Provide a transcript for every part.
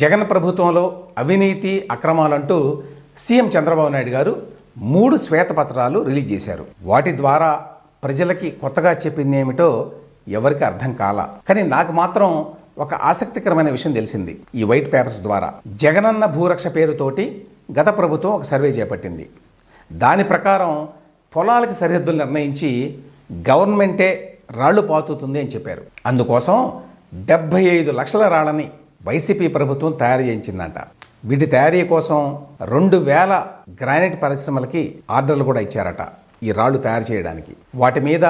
జగన్ ప్రభుత్వంలో అవినీతి అక్రమాలంటూ సీఎం చంద్రబాబు నాయుడు గారు మూడు శ్వేతపత్రాలు రిలీజ్ చేశారు. వాటి ద్వారా ప్రజలకి కొత్తగా చెప్పింది ఏమిటో ఎవరికి అర్థం కాల. కానీ నాకు మాత్రం ఒక ఆసక్తికరమైన విషయం తెలిసింది ఈ వైట్ పేపర్స్ ద్వారా. జగనన్న భూరక్ష పేరుతోటి గత ప్రభుత్వం ఒక సర్వే చేపట్టింది. దాని ప్రకారం పొలాలకి సరిహద్దులు నిర్ణయించి గవర్నమెంటే రాళ్ళు పాతుతుంది అని చెప్పారు. అందుకోసం డెబ్బై ఐదు లక్షల రాళ్ళని వైసీపీ ప్రభుత్వం తయారు చేయించిందంట. వీటి తయారీ కోసం రెండు వేల గ్రానైట్ పరిశ్రమలకి ఆర్డర్లు కూడా ఇచ్చారట ఈ రాళ్ళు తయారు చేయడానికి. వాటి మీద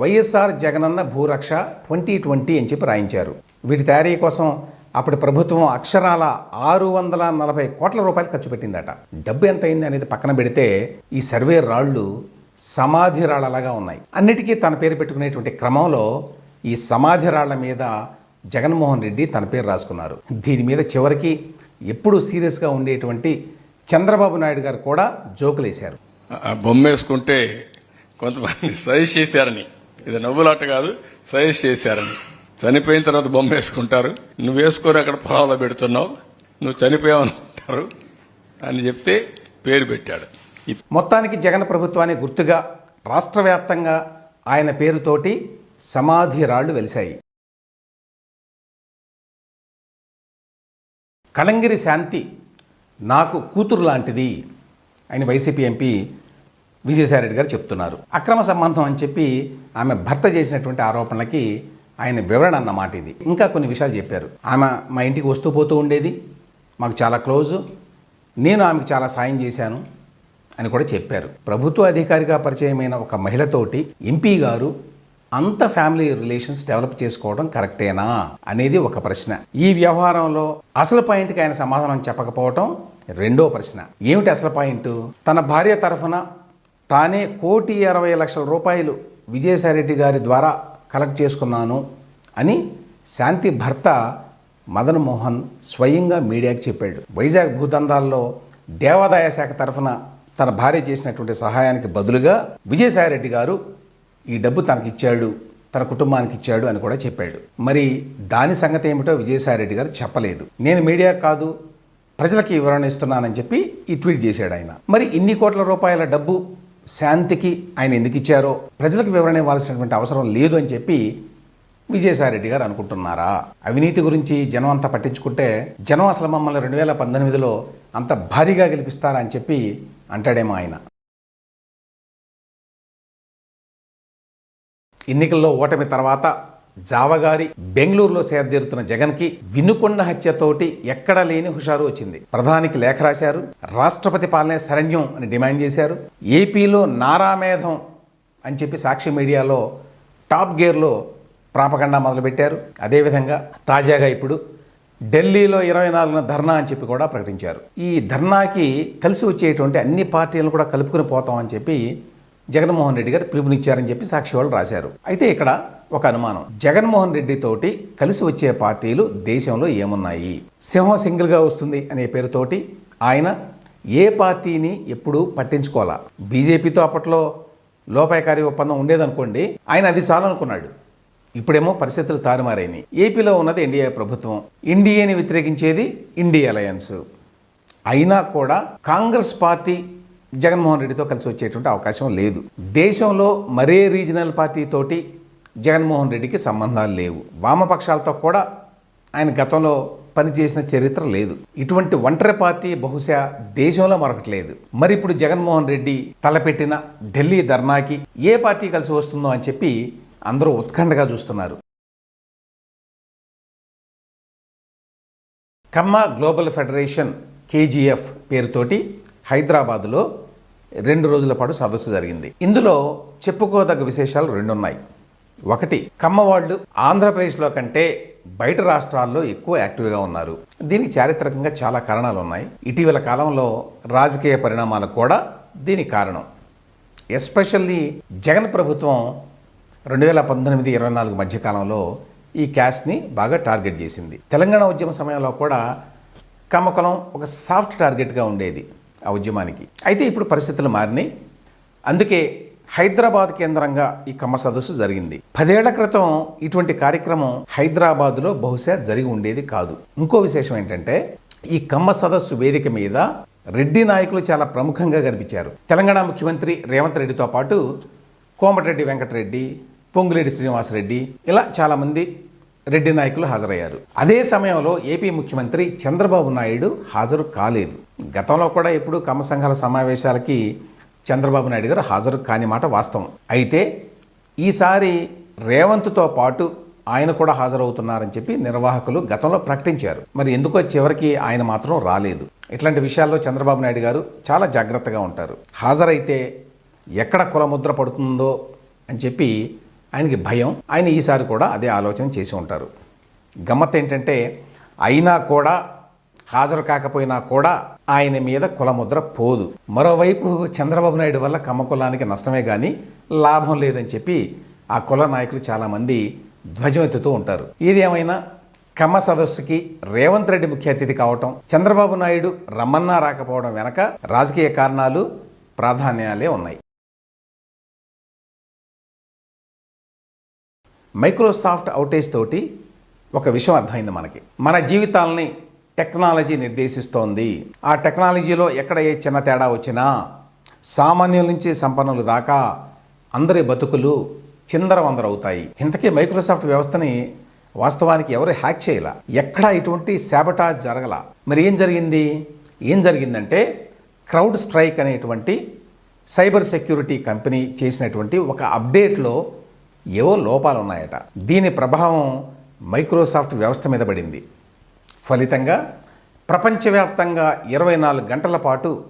వైఎస్ఆర్ జగనన్న భూరక్ష ట్వంటీ ట్వంటీ అని చెప్పి రాయించారు. వీటి తయారీ కోసం అప్పుడు ప్రభుత్వం అక్షరాల ఆరు వందల నలభై కోట్ల రూపాయలు ఖర్చు పెట్టిందట. డబ్బు ఎంత అయింది అనేది పక్కన పెడితే ఈ సర్వే రాళ్ళు సమాధి రాళ్ళలాగా ఉన్నాయి. అన్నిటికీ తన పేరు పెట్టుకునేటువంటి క్రమంలో ఈ సమాధి రాళ్ళ మీద జగన్మోహన్ రెడ్డి తన పేరు రాసుకున్నారు. దీని మీద చివరికి ఎప్పుడు సీరియస్గా ఉండేటువంటి చంద్రబాబు నాయుడు గారు కూడా జోకులు వేశారు ఆ బొమ్మ వేసుకుంటే కొంతమంది సజెస్ట్ చేశారని. ఇది నవ్వులాట కాదు సజెస్ట్ చేశారని. చనిపోయిన తర్వాత బొమ్మ వేసుకుంటారు నువ్వు వేసుకొని అక్కడ పొలంలో పెడుతున్నావు నువ్వు చనిపోయావనుకుంటారు అని చెప్తే పేరు పెట్టాడు. మొత్తానికి జగన్ ప్రభుత్వానికి గుర్తుగా రాష్ట్ర వ్యాప్తంగా ఆయన పేరుతోటి సమాధి రాళ్ళు వెలిశాయి. కళంగిరి శాంతి నాకు కూతురు లాంటిది అని వైసీపీ ఎంపీ విజయసాయిరెడ్డి గారు చెప్తున్నారు. అక్రమ సంబంధం అని చెప్పి ఆమె భర్త చేసినటువంటి ఆరోపణలకి ఆయన వివరణ అన్నమాట ఇది. ఇంకా కొన్ని విషయాలు చెప్పారు. ఆమె మా ఇంటికి వస్తూ పోతూ ఉండేది. మాకు చాలా క్లోజ్. నేను ఆమెకు చాలా సాయం చేశాను అని కూడా చెప్పారు. ప్రభుత్వ అధికారిగా పరిచయమైన ఒక మహిళతోటి ఎంపీ గారు అంత ఫ్యామిలీ రిలేషన్స్ డెవలప్ చేసుకోవడం కరెక్టేనా అనేది ఒక ప్రశ్న. ఈ వ్యవహారంలో అసలు పాయింట్కి ఆయన సమాధానం చెప్పకపోవటం రెండో ప్రశ్న. ఏమిటి అసలు పాయింట్? తన భార్య తరఫున తానే కోటి అరవై లక్షల రూపాయలు విజయసాయిరెడ్డి గారి ద్వారా కలెక్ట్ చేసుకున్నాను అని శాంతి భర్త మదన్ మోహన్ స్వయంగా మీడియాకి చెప్పాడు. వైజాగ్ భూదందాల్లో దేవాదాయ శాఖ తరఫున తన భార్య చేసినటువంటి సహాయానికి బదులుగా విజయసాయిరెడ్డి గారు ఈ డబ్బు తనకిచ్చాడు తన కుటుంబానికి ఇచ్చాడు అని కూడా చెప్పాడు. మరి దాని సంగతి ఏమిటో విజయసాయిరెడ్డి గారు చెప్పలేదు. నేను మీడియా కాదు ప్రజలకి వివరణ ఇస్తున్నానని చెప్పి ఈ ట్వీట్ చేశాడు ఆయన. మరి ఇన్ని కోట్ల రూపాయల డబ్బు శాంతికి ఆయన ఎందుకు ఇచ్చారో ప్రజలకు వివరణ ఇవ్వాల్సినటువంటి అవసరం లేదు అని చెప్పి విజయసాయిరెడ్డి గారు అనుకుంటున్నారా? అవినీతి గురించి జనం అంతా పట్టించుకుంటే జనం అసలు మమ్మల్ని రెండు వేల పంతొమ్మిదిలో అంత భారీగా గెలిపిస్తారా అని చెప్పి అంటాడేమో ఆయన. ఎన్నికల్లో ఓటమి తర్వాత జావగారి బెంగళూరులో సేదతీరుతున్న జగన్కి వినుకొండ హత్యతోటి ఎక్కడా లేని హుషారు వచ్చింది. ప్రధానికి లేఖ రాశారు. రాష్ట్రపతి పాలనే శరణ్యం అని డిమాండ్ చేశారు. ఏపీలో నారామేధం అని చెప్పి సాక్షి మీడియాలో టాప్ గేర్లో ప్రాపగండా మొదలుపెట్టారు. అదేవిధంగా తాజాగా ఇప్పుడు ఢిల్లీలో ఇరవై నాలుగున ధర్నా అని చెప్పి కూడా ప్రకటించారు. ఈ ధర్నాకి కలిసి వచ్చేటువంటి అన్ని పార్టీలను కూడా కలుపుకొని పోతామని చెప్పి జగన్మోహన్ రెడ్డి గారు పిలుపునిచ్చారని చెప్పి సాక్షి వాళ్ళు రాశారు. అయితే ఇక్కడ ఒక అనుమానం. జగన్మోహన్ రెడ్డి తోటి కలిసి వచ్చే పార్టీలు దేశంలో ఏమున్నాయి? సింహం సింగిల్గా వస్తుంది అనే పేరుతోటి ఆయన ఏ పార్టీని ఎప్పుడు పట్టించుకోవాలా? బీజేపీతో అప్పట్లో లోపాయకారి ఒప్పందం ఉండేదనుకోండి ఆయన అది చాలనుకున్నాడు ఇప్పుడేమో పరిస్థితులు తారుమారైనవి ఏపీలో ఉన్నది ఎన్డీఏ ప్రభుత్వం. ఎన్డీఏని వ్యతిరేకించేది ఇండియా అలయన్స్. అయినా కూడా కాంగ్రెస్ పార్టీ జగన్మోహన్ రెడ్డితో కలిసి వచ్చేటువంటి అవకాశం లేదు. దేశంలో మరే రీజనల్ పార్టీ తోటి జగన్మోహన్ రెడ్డికి సంబంధాలు లేవు. వామపక్షాలతో కూడా ఆయన గతంలో పనిచేసిన చరిత్ర లేదు. ఇటువంటి ఒంటరి పార్టీ బహుశా దేశంలో మరొకటి లేదు. మరి ఇప్పుడు జగన్మోహన్ రెడ్డి తలపెట్టిన ఢిల్లీ ధర్నాకి ఏ పార్టీ కలిసి వస్తుందో అని చెప్పి అందరూ ఉత్కంఠగా చూస్తున్నారు. కమ్మ గ్లోబల్ ఫెడరేషన్ కేజీఎఫ్ పేరుతోటి హైదరాబాదులో రెండు రోజుల పాటు సదస్సు జరిగింది. ఇందులో చెప్పుకోదగ్గ విశేషాలు రెండు ఉన్నాయి ఒకటి కమ్మ వాళ్ళు ఆంధ్రప్రదేశ్లో కంటే బయట రాష్ట్రాల్లో ఎక్కువ యాక్టివ్గా ఉన్నారు. దీనికి చారిత్రకంగా చాలా కారణాలు ఉన్నాయి ఇటీవల కాలంలో రాజకీయ పరిణామాలు కూడా దీనికి కారణం. ఎస్పెషల్లీ జగన్ ప్రభుత్వం రెండు వేల పంతొమ్మిది ఇరవై నాలుగు మధ్యకాలంలో ఈ క్యాస్ట్ని బాగా టార్గెట్ చేసింది. తెలంగాణ ఉద్యమ సమయంలో కూడా కమ్మకులం ఒక సాఫ్ట్ టార్గెట్గా ఉండేది. ఆ ఉద్యమానికి. అయితే ఇప్పుడు పరిస్థితులు మారినాయి. అందుకే హైదరాబాద్ కేంద్రంగా ఈ కమ్మ సదస్సు జరిగింది. పదేళ్ళ క్రితం ఇటువంటి కార్యక్రమం హైదరాబాద్లో బహుశా జరిగి ఉండేది కాదు. ఇంకో విశేషం ఏంటంటే ఈ కమ్మ సదస్సు వేదిక మీద రెడ్డి నాయకులు చాలా ప్రముఖంగా కనిపించారు. తెలంగాణ ముఖ్యమంత్రి రేవంత్ రెడ్డితో పాటు కోమటిరెడ్డి వెంకటరెడ్డి పొంగులేటి శ్రీనివాసరెడ్డి ఇలా చాలామంది రెడ్డి నాయకులు హాజరయ్యారు. అదే సమయంలో ఏపీ ముఖ్యమంత్రి చంద్రబాబు నాయుడు హాజరు కాలేదు. గతంలో కూడా ఎప్పుడు కమ్మ సంఘాల సమావేశాలకి చంద్రబాబు నాయుడు గారు హాజరు కాని మాట వాస్తవం. అయితే ఈసారి రేవంత్తో పాటు ఆయన కూడా హాజరవుతున్నారని చెప్పి నిర్వాహకులు గతంలో ప్రకటించారు. మరి ఎందుకో చివరికి ఆయన మాత్రం రాలేదు. ఇట్లాంటి విషయాల్లో చంద్రబాబు నాయుడు గారు చాలా జాగ్రత్తగా ఉంటారు. హాజరైతే ఎక్కడ కులముద్ర పడుతుందో అని చెప్పి ఆయనకి భయం. ఆయన ఈసారి కూడా అదే ఆలోచన చేసి ఉంటారు. గమ్మత్ ఏంటంటే అయినా కూడా హాజరు కాకపోయినా కూడా ఆయన మీద కులముద్ర పోదు. మరోవైపు చంద్రబాబు నాయుడు వల్ల కమ్మ కులానికి నష్టమే కానీ లాభం లేదని చెప్పి ఆ కుల నాయకులు చాలామంది ధ్వజమెత్తుతూ ఉంటారు. ఏది ఏమైనా కమ్మ సదస్సుకి రేవంత్ రెడ్డి ముఖ్య అతిథి కావటం చంద్రబాబు నాయుడు రమ్మన్నా రాకపోవడం వెనక రాజకీయ కారణాలు ప్రాధాన్యాలే ఉన్నాయి. మైక్రోసాఫ్ట్ అవుటేజ్ తోటి ఒక విషయం అర్థమైంది మనకి. మన జీవితాలని టెక్నాలజీ నిర్దేశిస్తోంది. ఆ టెక్నాలజీలో ఎక్కడ ఏ చిన్న తేడా వచ్చినా సామాన్యుల నుంచి సంపన్నులు దాకా అందరి బతుకులు చిందరవందరవుతాయి. ఇంతకీ మైక్రోసాఫ్ట్ వ్యవస్థని వాస్తవానికి ఎవరు హ్యాక్ చేయాల? ఎక్కడా ఇటువంటి శాబటాజ్ జరగల? మరి ఏం జరిగింది? ఏం జరిగిందంటే క్రౌడ్ స్ట్రైక్ అనేటువంటి సైబర్ సెక్యూరిటీ కంపెనీ చేసినటువంటి ఒక అప్డేట్లో ఏవో లోపాలు ఉన్నాయట దీని ప్రభావం మైక్రోసాఫ్ట్ వ్యవస్థ మీద పడింది. ఫలితంగా ప్రపంచవ్యాప్తంగా ఇరవై నాలుగు గంటల పాటు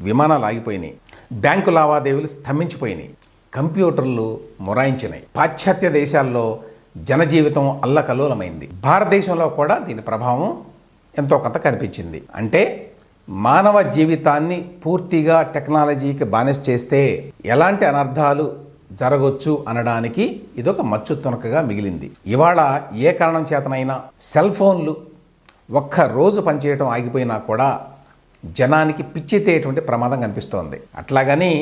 విమానాలు ఆగిపోయినాయి. బ్యాంకు లావాదేవీలు స్తంభించిపోయినాయి. కంప్యూటర్లు మొరాయించినాయి. పాశ్చాత్య దేశాల్లో జనజీవితం అల్లకల్లోలమైంది. భారతదేశంలో కూడా దీని ప్రభావం ఎంతో కొంత కనిపించింది. అంటే మానవ జీవితాన్ని పూర్తిగా టెక్నాలజీకి బానిస చేస్తే ఎలాంటి అనర్థాలు జరగొచ్చు అనడానికి ఇదొక మచ్చు తునకగా మిగిలింది. ఇవాళ ఏ కారణం చేతనైనా సెల్ ఫోన్లు ఒక్క రోజు పనిచేయటం ఆగిపోయినా కూడా జనానికి పిచ్చెత్తేటువంటి ప్రమాదం కనిపిస్తోంది. అట్లాగని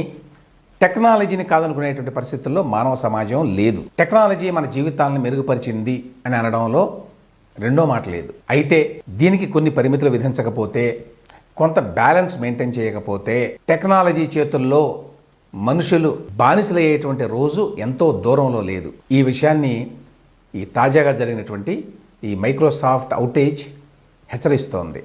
టెక్నాలజీని కాదనుకునేటువంటి పరిస్థితుల్లో మానవ సమాజం లేదు. టెక్నాలజీ మన జీవితాలను మెరుగుపరిచింది అని అనడంలో రెండో మాట లేదు. అయితే దీనికి కొన్ని పరిమితులు విధించకపోతే కొంత బ్యాలెన్స్ మెయింటైన్ చేయకపోతే టెక్నాలజీ చేతుల్లో మనుషులు బానిసలయ్యేటువంటి రోజు ఎంతో దూరంలో లేదు. ఈ విషయాన్ని ఈ తాజాగా జరిగినటువంటి ఈ మైక్రోసాఫ్ట్ అవుటేజ్ హెచ్చరిస్తోంది.